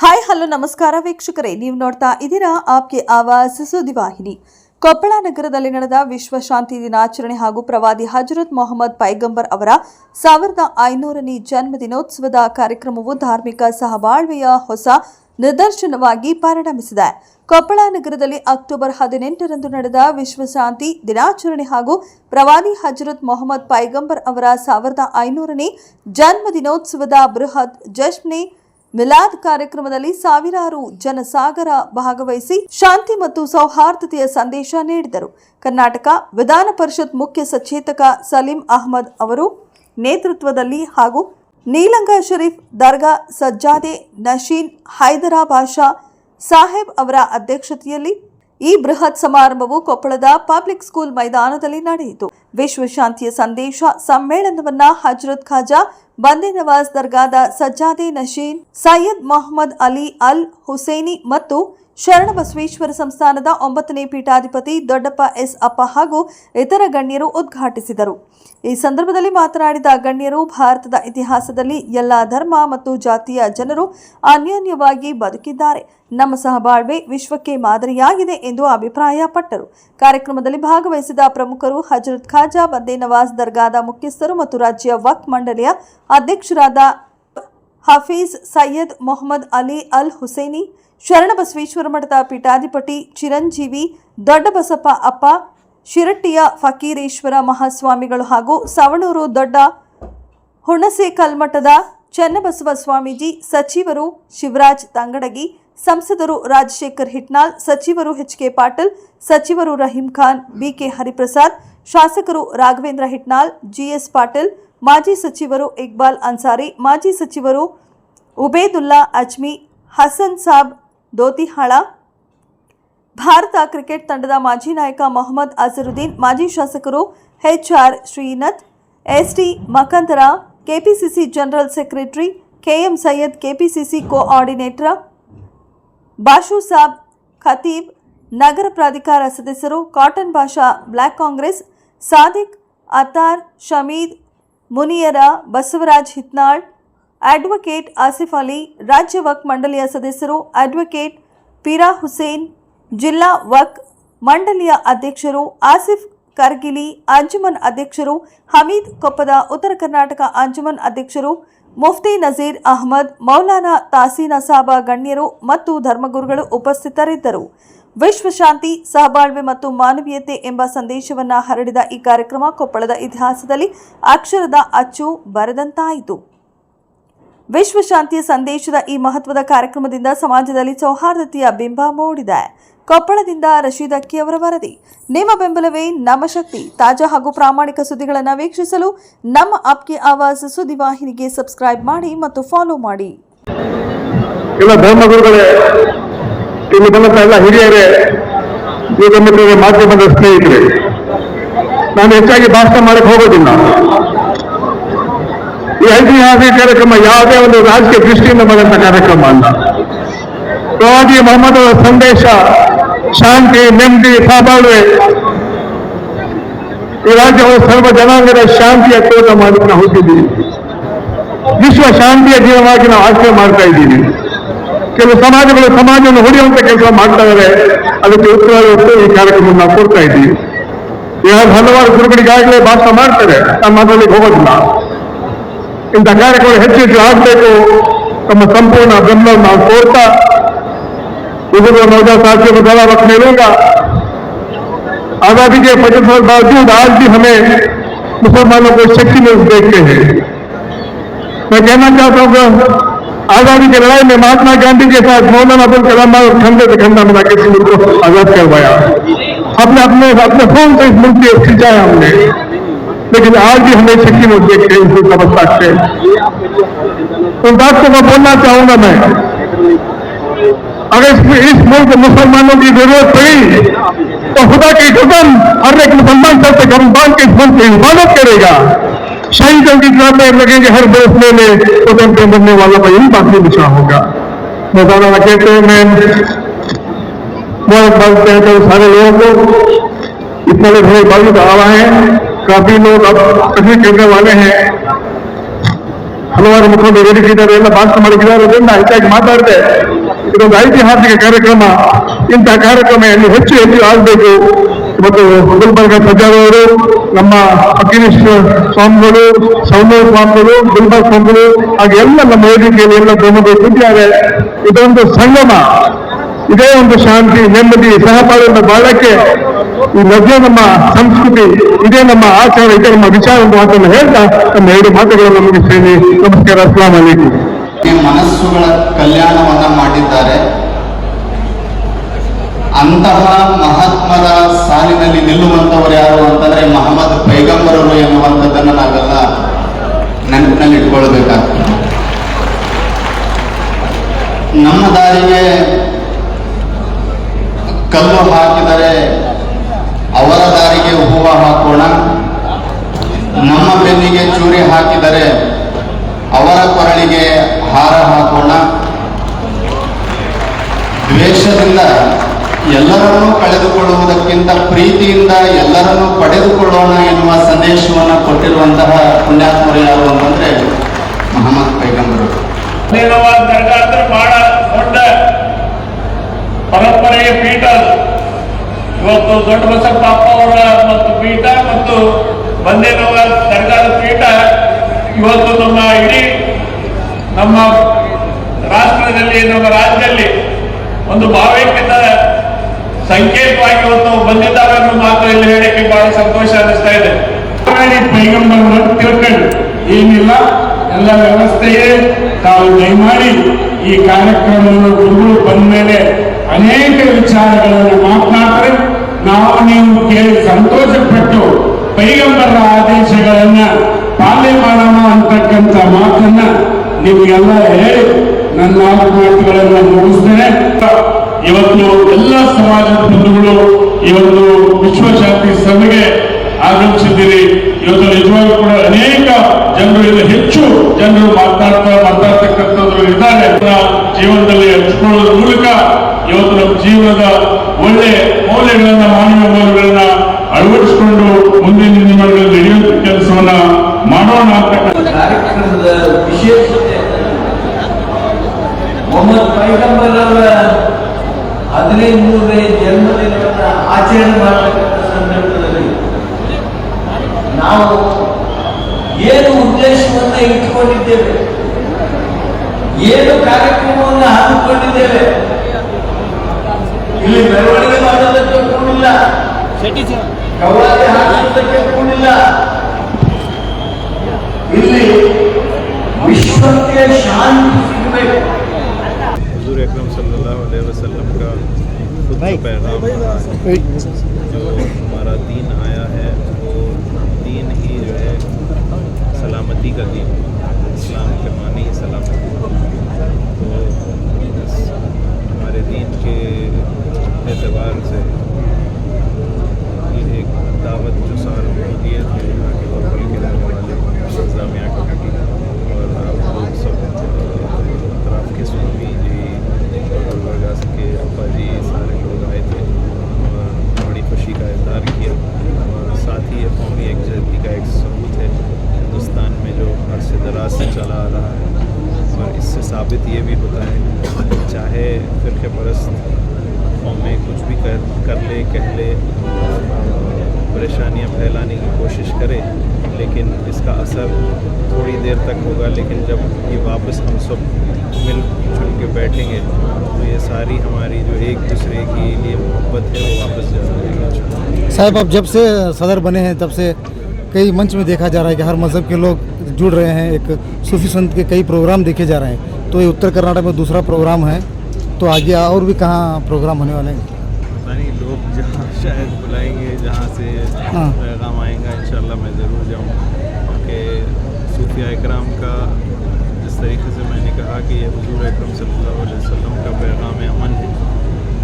Hi, hello, ನಮಸ್ಕಾರ ವೀಕ್ಷಕರೇ. ನೀವು ನೋಡ್ತಾ ಇದ್ದೀರಾ ಆಪ್ಗೆ ಆವಾಸ್ ಸುದ್ದಿವಾಹಿನಿ ಕೊಪ್ಪಳ ನಗರದಲ್ಲಿ ನಡೆದ ವಿಶ್ವಶಾಂತಿ ದಿನಾಚರಣೆ ಹಾಗೂ ಪ್ರವಾದಿ ಹಜರತ್ ಮೊಹಮ್ಮದ್ ಪೈಗಂಬರ್ ಅವರ ಸಾವಿರದ ಐನೂರನೇ ಜನ್ಮ ದಿನೋತ್ಸವದ ಕಾರ್ಯಕ್ರಮವು ಧಾರ್ಮಿಕ ಸಹಬಾಳ್ವೆಯ ಹೊಸ ನಿದರ್ಶನವಾಗಿ ಪರಿಣಮಿಸಿದೆ. ಕೊಪ್ಪಳ ನಗರದಲ್ಲಿ ಅಕ್ಟೋಬರ್ ಹದಿನೆಂಟರಂದು ನಡೆದ ವಿಶ್ವಶಾಂತಿ ದಿನಾಚರಣೆ ಹಾಗೂ ಪ್ರವಾದಿ ಹಜರತ್ ಮೊಹಮ್ಮದ್ ಪೈಗಂಬರ್ ಅವರ ಸಾವಿರದ ಐನೂರನೇ ಜನ್ಮದಿನೋತ್ಸವದ ಬೃಹತ್ ಜಶ್ನೆ ಮಿಲಾದ್ ಕಾರ್ಯಕ್ರಮದಲ್ಲಿ ಸಾವಿರಾರು ಜನಸಾಗರ ಭಾಗವಹಿಸಿ ಶಾಂತಿ ಮತ್ತು ಸೌಹಾರ್ದತೆಯ ಸಂದೇಶ ನೀಡಿದರು. ಕರ್ನಾಟಕ ವಿಧಾನ ಪರಿಷತ್ ಮುಖ್ಯ ಸಚೇತಕ ಸಲೀಂ ಅಹಮದ್ ಅವರು ನೇತೃತ್ವದಲ್ಲಿ ಹಾಗೂ ನೀಲಂಗ ಶರೀಫ್ ದರ್ಗಾ ಸಜ್ಜಾದೆ ನಶೀನ್ ಹೈದರಾ ಬಾಷಾ ಸಾಹೇಬ್ ಅವರ ಅಧ್ಯಕ್ಷತೆಯಲ್ಲಿ ಈ ಬೃಹತ್ ಸಮಾರಂಭವು ಕೊಪ್ಪಳದ ಪಬ್ಲಿಕ್ ಸ್ಕೂಲ್ ಮೈದಾನದಲ್ಲಿ ನಡೆಯಿತು. ವಿಶ್ವ ಶಾಂತಿಯ ಸಂದೇಶ ಸಮ್ಮೇಳನವನ್ನ ಹಜರತ್ ಖಾಜಾ ಬಂದೆ ನವಾಜ್ ದರ್ಗಾದ ಸಜ್ಜಾದೆ ನಶೀನ್, ಸೈಯದ್ ಮೊಹಮ್ಮದ್ ಅಲಿ ಅಲ್ ಹುಸೇನಿ ಮತ್ತು ಶರಣಬಸವೇಶ್ವರ ಸಂಸ್ಥಾನದ ಒಂಬತ್ತನೇ ಪೀಠಾಧಿಪತಿ ದೊಡ್ಡಪ್ಪ ಎಸ್ ಅಪ್ಪ ಹಾಗೂ ಇತರ ಗಣ್ಯರು ಉದ್ಘಾಟಿಸಿದರು. ಈ ಸಂದರ್ಭದಲ್ಲಿ ಮಾತನಾಡಿದ ಗಣ್ಯರು, ಭಾರತದ ಇತಿಹಾಸದಲ್ಲಿ ಎಲ್ಲ ಧರ್ಮ ಮತ್ತು ಜಾತಿಯ ಜನರು ಅನ್ಯೋನ್ಯವಾಗಿ ಬದುಕಿದ್ದಾರೆ. ನಮ್ಮ ಸಹಬಾಳ್ವೆ ವಿಶ್ವಕ್ಕೆ ಮಾದರಿಯಾಗಿದೆ ಎಂದು ಅಭಿಪ್ರಾಯಪಟ್ಟರು. ಕಾರ್ಯಕ್ರಮದಲ್ಲಿ ಭಾಗವಹಿಸಿದ ಪ್ರಮುಖರು ಹಜರತ್ ಖಾಜಾ ಬಂದೇ ನವಾಜ್ ದರ್ಗಾದ ಮುಖ್ಯಸ್ಥರು ಮತ್ತು ರಾಜ್ಯ ವಕ್ ಮಂಡಳಿಯ ಅಧ್ಯಕ್ಷರಾದ ಹಫೀಜ್ ಸೈಯದ್ ಮೊಹಮ್ಮದ್ ಅಲಿ ಅಲ್ ಹುಸೇನಿ, ಶರಣಬಸವೇಶ್ವರ ಮಠದ ಪೀಠಾಧಿಪತಿ ಚಿರಂಜೀವಿ, ದೊಡ್ಡಬಸಪ್ಪ ಅಪ್ಪ, ಶಿರಟ್ಟಿಯ ಫಕೀರೇಶ್ವರ ಮಹಾಸ್ವಾಮಿಗಳು ಹಾಗೂ ಸವಣೂರು ದೊಡ್ಡ ಹುಣಸೆ ಕಲ್ಮಠದ ಚನ್ನಬಸವ ಸ್ವಾಮೀಜಿ, ಸಚಿವರು ಶಿವರಾಜ್ ತಂಗಡಗಿ, ಸಂಸದರು ರಾಜಶೇಖರ್ ಹಿಟ್ನಾಳ್, ಸಚಿವರು ಎಚ್ ಕೆ ಪಾಟೀಲ್, ಸಚಿವರು ರಹೀಂ ಖಾನ್ ಬಿಕೆ ಹರಿಪ್ರಸಾದ್, ಶಾಸಕರು ರಾಘವೇಂದ್ರ ಹಿಟ್ನಾಳ್ ಜಿಎಸ್ ಪಾಟೀಲ್ ಮಾಜಿ ಸಚಿವರು ಇಕ್ಬಾಲ್ ಅನ್ಸಾರಿ, ಮಾಜಿ ಸಚಿವರು ಉಬೇದುಲ್ಲಾ ಅಜ್ಮಿ, ಹಸನ್ ಸಾಬ್ ದೋತಿಹಾಳ, ಭಾರತ ಕ್ರಿಕೆಟ್ ತಂಡದ ಮಾಜಿ ನಾಯಕ ಮೊಹಮ್ಮದ್ ಅಜರುದ್ದೀನ್, ಮಾಜಿ ಶಾಸಕರು HR Srinath, ST Makandar, KPCC general secretary KM Syed, KPCC coordinator Bashu Sab, Khatib, ನಗರ ಪ್ರಾಧಿಕಾರ ಸದಸ್ಯರು, ಕಾಟನ್ ಭಾಷಾ ಬ್ಲ್ಯಾಕ್ ಕಾಂಗ್ರೆಸ್, ಸಾದಿಕ್ ಅತಾರ್, ಶಮೀದ್ ಮುನಿಯರ ಬಸವರಾಜ್ ಹಿತ್ನಾಳ್, ಅಡ್ವೊಕೇಟ್ ಆಸಿಫ್ ಅಲಿ, ರಾಜ್ಯ ವಕ್ ಮಂಡಳಿಯ ಸದಸ್ಯರು ಅಡ್ವೊಕೇಟ್ ಪೀರಾ ಹುಸೇನ್, ಜಿಲ್ಲಾ ವಕ್ ಮಂಡಳಿಯ ಅಧ್ಯಕ್ಷರು ಆಸಿಫ್ ಕರ್ಗಿಲಿ, ಅಂಜುಮನ್ ಅಧ್ಯಕ್ಷರು ಹಮೀದ್ ಕೊಪ್ಪದ ಉತ್ತರ ಕರ್ನಾಟಕ ಅಂಜುಮನ್ ಅಧ್ಯಕ್ಷರು ಮುಫ್ತಿ ನಜೀರ್ ಅಹಮದ್, ಮೌಲಾನಾ ತಾಸೀನ್ ಅಸಾಬ ಗಣ್ಯರು ಮತ್ತು ಧರ್ಮಗುರುಗಳು ಉಪಸ್ಥಿತರಿದ್ದರು. ವಿಶ್ವ ಶಾಂತಿ, ಸಹಬಾಳ್ವೆ ಮತ್ತು ಮಾನವೀಯತೆ ಎಂಬ ಸಂದೇಶವನ್ನು ಹರಡಿದ ಈ ಕಾರ್ಯಕ್ರಮ ಕೊಪ್ಪಳದ ಇತಿಹಾಸದಲ್ಲಿ ಅಕ್ಷರದ ಅಚ್ಚು ಬರೆದಂತಾಯಿತು. ವಿಶ್ವಶಾಂತಿಯ ಸಂದೇಶದ ಈ ಮಹತ್ವದ ಕಾರ್ಯಕ್ರಮದಿಂದ ಸಮಾಜದಲ್ಲಿ ಸೌಹಾರ್ದತೆಯ ಬಿಂಬ ಮೂಡಿದೆ. ಕೊಪ್ಪಳದಿಂದ ರಶೀದ್ ಅಕ್ಕಿ ಅವರ ವರದಿ. ನಿಮ್ಮ ಬೆಂಬಲವೇ ನಮ್ಮ ಶಕ್ತಿ. ತಾಜಾ ಹಾಗೂ ಪ್ರಾಮಾಣಿಕ ಸುದ್ದಿಗಳನ್ನು ವೀಕ್ಷಿಸಲು ನಮ್ಮ ಅಪ್ಗೆ ಆವಾಜ್ ಸುದ್ದಿವಾಹಿನಿಗೆ ಸಬ್ಸ್ಕ್ರೈಬ್ ಮಾಡಿ ಮತ್ತು ಫಾಲೋ ಮಾಡಿ. ಇಲ್ಲಿ ಬಂದಂತ ಎಲ್ಲ ಹಿರಿಯರೇ ಈಗ ಮಿತ್ರರೇ ಮಾಧ್ಯಮದ ಸ್ನೇಹಿತರೆ, ನಾನು ಹೆಚ್ಚಾಗಿ ಭಾಷಣ ಮಾಡಕ್ಕೆ ಹೋಗೋದಿಲ್ಲ. ಈ ಐತಿಹಾಸಿಕ ಕಾರ್ಯಕ್ರಮ ಯಾವುದೇ ಒಂದು ರಾಜಕೀಯ ದೃಷ್ಟಿಯಿಂದ ಬಂದಂತ ಕಾರ್ಯಕ್ರಮ ಅಲ್ಲ. ಪ್ರವಾದಿ ಮೊಹಮ್ಮದ್ ಅವರ ಸಂದೇಶ, ಶಾಂತಿ, ನೆಮ್ಮದಿ, ಸಾಬಾಳ್ವೆ, ಈ ರಾಜ್ಯವು ಸರ್ವ ಜನಾಂಗದ ಶಾಂತಿಯ ತೋಟ ಮಾಡಿ ನಾವು ವಿಶ್ವ ಶಾಂತಿಯ ದಿನವಾಗಿ ನಾವು ಆಚರಣೆ ಮಾಡ್ತಾ ಇದ್ದೀವಿ. ಕೆಲವು ಸಮಾಜಗಳು ಸಮಾಜವನ್ನು ಹೊಡೆಯುವಂತ ಕೆಲಸ ಮಾಡ್ತಾ ಇದ್ದಾರೆ ಅದಕ್ಕೆ ಉತ್ತರ ಕೊಟ್ಟು ಈ ಕಾರ್ಯಕ್ರಮ ನಾವು ಕೊಡ್ತಾ ಇದ್ದೀವಿ ಈಗ ಹಲವಾರು ಗುರುಗಳಿಗಾಗಲೇ ಭಾಷಣ ಮಾಡ್ತಾರೆ ನಮ್ಮ ಅದರಲ್ಲಿ ಹೋಗೋದಿಲ್ಲ ಇಂಥ ಕಾರ್ಯಕ್ರಮ ಹೆಚ್ಚು ಹೆಚ್ಚು ಆಗಬೇಕು ತಮ್ಮ ಸಂಪೂರ್ಣ ಬೆಂಬಲವನ್ನು ನಾವು ಕೋರ್ತಾ बुजुर्ग नौजा साथियों को गला रखने लूंगा आजादी के पचहत्तर साल बावजूद आज भी हमें मुसलमानों को शक्ति में देखते हैं मैं कहना चाहता हूँ آزادی کی لڑائی میں مہاتما گاندھی کے ساتھ مولانا ابو الکلام اور ٹھنڈے سے ٹھنڈا ملا کے اس ملک کو آزاد کروایا۔ اپنے اپنے اپنے فون سے اس ملک کو کھینچایا ہم نے۔ لیکن آج بھی ہمیں چھٹی میں دیکھ کے ان کو سمجھ سکتے ان بات کو میں بولنا چاہوں گا میں۔ اگر اس ملک مسلمانوں کی ضرورت پڑی، تو خدا کی قدم ہر ایک مسلمان سب سے گرم کے اس ملک کی حفاظت کرے گا۔ شہیدوں کی طرح پیر لگیں گے ہر فیصلے میں تو دن کے بننے والا بھائی باقی بچا ہوگا۔ مولانا کہتے ہیں، میں بہت کہتا ہوں سارے لوگوں کو اتنے بڑے بھائی دعوا ہے کافی لوگ اب تکلیف کرنے والے ہیں۔ ಹಲವಾರು ಮುಖಂಡರು ಬೇರೆ ಇದ್ದಾರೆ ಎಲ್ಲ ಭಾಷಣ ಮಾಡಿದ್ದಾರೆ ಅದರಿಂದ ಹೆಚ್ಚಾಗಿ ಮಾತಾಡಿದೆ ಇದೊಂದು ಐತಿಹಾಸಿಕ ಕಾರ್ಯಕ್ರಮ ಇಂತಹ ಕಾರ್ಯಕ್ರಮ ಹೆಚ್ಚು ಹೆಚ್ಚು ಆಗಬೇಕು ಇವತ್ತು ಗುಲ್ಬರ್ಗ ಪ್ರಜಾರವರು ನಮ್ಮ ಅಖಿಲೇಶ್ ಸ್ವಾಮಿಗಳು, ಸೌಮ್ಯ ಸ್ವಾಮಿಗಳು, ಗುಲ್ಬರ್ಗ ಸ್ವಾಮಿಗಳು, ಹಾಗೆ ಎಲ್ಲ ನಮ್ಮ ವೇದಿಕೆಯಲ್ಲಿ ಎಲ್ಲ ಪ್ರಮುಖರು ಕೂತಿದ್ದಾರೆ. ಇದೊಂದು ಸಂಗಮ. ಇದೇ ಒಂದು ಶಾಂತಿ, ನೆಮ್ಮದಿ ಸಹಬಾಳ್ವೆಯಿಂದ ಬಾಳಕ್ಕೆ ಈ ಮಧ್ಯೆ ನಮ್ಮ ಸಂಸ್ಕೃತಿ, ಇದೇ ನಮ್ಮ ಆಚಾರ, ಇದೇ ನಮ್ಮ ವಿಚಾರ ಒಂದು ಮಾತನ್ನು ಹೇಳ್ತಾ ನಮ್ಮ ಎರಡು ಮಾತುಗಳನ್ನು ಮುಗಿಸ್ತೇನೆ. ನಮಸ್ಕಾರ ಅಸ್ಲಾಂ ಅಲೈಕು ಈ ಮನಸ್ಸುಗಳ ಕಲ್ಯಾಣವನ್ನ ಮಾಡಿದ್ದಾರೆ. ಅಂತಹ ಮಹಾತ್ಮರ ಸಾಲಿನಲ್ಲಿ ನಿಲ್ಲುವಂತವರು ಯಾರು ಅಂತಂದ್ರೆ ಮಹಮ್ಮದ್ ಪೈಗಂಬರರು ಎನ್ನುವಂಥದ್ದನ್ನು ನಾವೆಲ್ಲ ನೆನಪಿನಲ್ಲಿ ಇಟ್ಕೊಳ್ಬೇಕಾಗ್ತದೆ. ನಮ್ಮ ದಾರಿಗೆ ಕಲ್ಲು ಹಾಕಿದರೆ ಅವರ ದಾರಿಗೆ ಹೂವ ಹಾಕೋಣ, ನಮ್ಮ ಬೆನ್ನಿಗೆ ಚೂರಿ ಹಾಕಿದರೆ ಅವರ ಕೊರಳಿಗೆ ಹಾರ ಹಾಕೋಣ. ದ್ವೇಷದಿಂದ ಎಲ್ಲರನ್ನೂ ಕಳೆದುಕೊಳ್ಳುವುದಕ್ಕಿಂತ ಪ್ರೀತಿಯಿಂದ ಎಲ್ಲರನ್ನೂ ಪಡೆದುಕೊಳ್ಳೋಣ ಎನ್ನುವ ಸಂದೇಶವನ್ನು ಕೊಟ್ಟಿರುವಂತಹ ಪುಣ್ಯಾತ್ಮರು ಯಾರು ಅಂತಂದ್ರೆ ಮಹಮ್ಮದ್ ಪೈಗಂಬರು ಬಹಳ ದೊಡ್ಡ ಪರಂಪರೆಯ ಪೀಠ ಇವತ್ತು ದೊಡ್ಡ ಬಸಪ್ಪ ಅವರ ಮತ್ತು ಪೀಠ ಮತ್ತು ಬಂದೇನವ ದರ್ಗಾದ ಪೀಠ ಇವತ್ತು ನಮ್ಮ ಇಡೀ ನಮ್ಮ ರಾಷ್ಟ್ರದಲ್ಲಿ, ನಮ್ಮ ರಾಜ್ಯದಲ್ಲಿ ಒಂದು ಭಾವೈಕ್ಯದ ಸಂಕೇತವಾಗಿ ಇವತ್ತು ಬಂದಿದ್ದಾವೆ ಅನ್ನೋ ಮಾತು ಇಲ್ಲಿ ಹೇಳಕ್ಕೆ ಬಹಳ ಸಂತೋಷ ಅನಿಸ್ತಾ ಇದೆ. ಪೈಗಂಬರ್ ತಿಳ್ಕೊಂಡು, ಏನಿಲ್ಲ, ಎಲ್ಲ ವ್ಯವಸ್ಥೆಯೇ ತಾವು ದಯಮಾಡಿ ಈ ಕಾರ್ಯಕ್ರಮವನ್ನು ಗುರುಗಳು ಬಂದ ಮೇಲೆ ಅನೇಕ ವಿಚಾರಗಳನ್ನು ಮಾತನಾಡ್ತಾರೆ. ನಾವು ನೀವು ಕೇಳಿ ಸಂತೋಷಪಟ್ಟು ಪೈಗಂಬರ ಆದೇಶಗಳನ್ನ ಪಾಲನೆ ಮಾಡೋಣ ಅಂತಕ್ಕಂಥ ಮಾತನ್ನ ನಿಮಗೆಲ್ಲ ಹೇಳಿ, ನನ್ನ ಮಾತುಗಳನ್ನು ಮುಗಿಸ್ತೇನೆ. ಇವತ್ತು ಎಲ್ಲ ಸಮಾಜದ ಬಂಧುಗಳು ಇವತ್ತು ವಿಶ್ವಶಾಂತಿ ಸಭೆಗೆ ಆಗಮಿಸಿದ್ದೀರಿ. ಇವತ್ತು ನಿಜವಾಗ್ಲೂ ಕೂಡ ಅನೇಕ ಜನರು ಇದು ಹೆಚ್ಚು ಜನರು ಮಾತಾಡ್ತಾ ಮಾತಾಡ್ತಕ್ಕಂಥದ್ದು ಇದ್ದಾರೆ. ಜೀವನದಲ್ಲಿ ಹಂಚಿಕೊಳ್ಳೋದ್ರ ಮೂಲಕ ಇವತ್ತು ನಮ್ಮ ಜೀವನದ ಒಳ್ಳೆ ಮೌಲ್ಯಗಳನ್ನ ಮಾನವ ಮೌಲ್ಯಗಳನ್ನ ಅಳವಡಿಸಿಕೊಂಡು ಮುಂದಿನ ದಿನಗಳಲ್ಲಿ ನಡೆಯುವಂತ ಕೆಲಸವನ್ನ ಮಾಡೋಣ ಅಂತಕ್ಕಂಥ ಕಾರ್ಯಕ್ರಮದ ವಿಶೇಷತೆ ಮೊಹಮ್ಮದ್ ಪೈಗಂಬರ್ ಅವರ ಹದಿನೈದು ಮೂರನೇ ಜನ್ಮದಿನವನ್ನು ಆಚರಣೆ ಮಾಡತಕ್ಕಂಥ ಸಂದರ್ಭದಲ್ಲಿ ನಾವು ಏನು ಉದ್ದೇಶವನ್ನ ಇಟ್ಟುಕೊಂಡಿದ್ದೇವೆ? ಏನು ಕಾರ್ಯಕ್ರಮವನ್ನು ಹಾಕಿಕೊಂಡಿದ್ದೇವೆ ಇಲ್ಲಿ ಮೆರವಣಿಗೆ ಮಾಡೋದಕ್ಕೆ ಕೂಡಿಲ್ಲ. ಕವಲಾಗಿ ಹಾಕುವುದಕ್ಕೆ ಕೂಡಿಲ್ಲ. ಇಲ್ಲಿ ವಿಶ್ವಕ್ಕೆ ಶಾಂತಿ ಸಿಗಬೇಕು. اللہ علیہ وسلم کا خود کا پیغام ہے۔ جو ہمارا دین آیا ہے وہ دین ہی جو ہے سلامتی کا دین۔ اسلام کے معنی ہی سلامتی۔ تو ہمارے دین کے اعتبار سے یہ ایک دعوت جو ساروں کو دیے تھے آ رہا ہے۔ اور اس سے ثابت یہ بھی ہوتا ہے چاہے فرقے پرست قومیں کچھ بھی کر کر لے، کہہ لے، پریشانیاں پھیلانے کی کوشش کرے، لیکن اس کا اثر تھوڑی دیر تک ہوگا، لیکن جب یہ واپس ہم سب مل جل کے بیٹھیں گے، تو یہ ساری ہماری جو ایک دوسرے کے لیے محبت ہے، وہ واپس جا گی صاحب آپ جب سے صدر بنے ہیں، تب سے کئی منچ میں دیکھا جا رہا ہے کہ ہر مذہب کے لوگ جڑ رہے ہیں ایک صوفی سنت کے کئی پروگرام دیکھے جا رہے ہیں۔ تو یہ اتر کرناٹک میں دوسرا پروگرام ہے۔ تو آگے اور بھی کہاں پروگرام ہونے والے ہیں؟ لوگ جہاں شاید بلائیں گے جہاں سے ہاں۔ پیغام آئیں گا انشاءاللہ میں ضرور جاؤں۔ کہ صوفیہ اکرام کا جس طریقے سے میں نے کہا کہ یہ حضور اکرم صلی اللہ علیہ وسلم کا پیغام امن ہے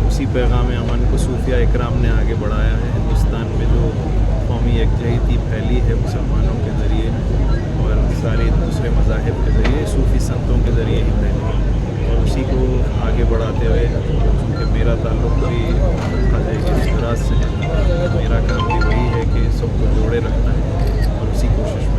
اسی پیغام امن کو صوفیہ اکرام نے آگے بڑھایا ہے۔ ہندوستان میں جو قومی یکجہتی پھیلی ہے مسلمانوں کے ذریعے اور سارے دوسرے مذاہب کے ذریعے، صوفی سنتوں کے ذریعے ہی پھیلی اور اسی کو آگے بڑھاتے ہوئے کیونکہ میرا تعلق بھی اس طرح سے میرا کام بھی وہی ہے کہ سب کو جوڑے رکھنا ہے اور اسی کوشش میں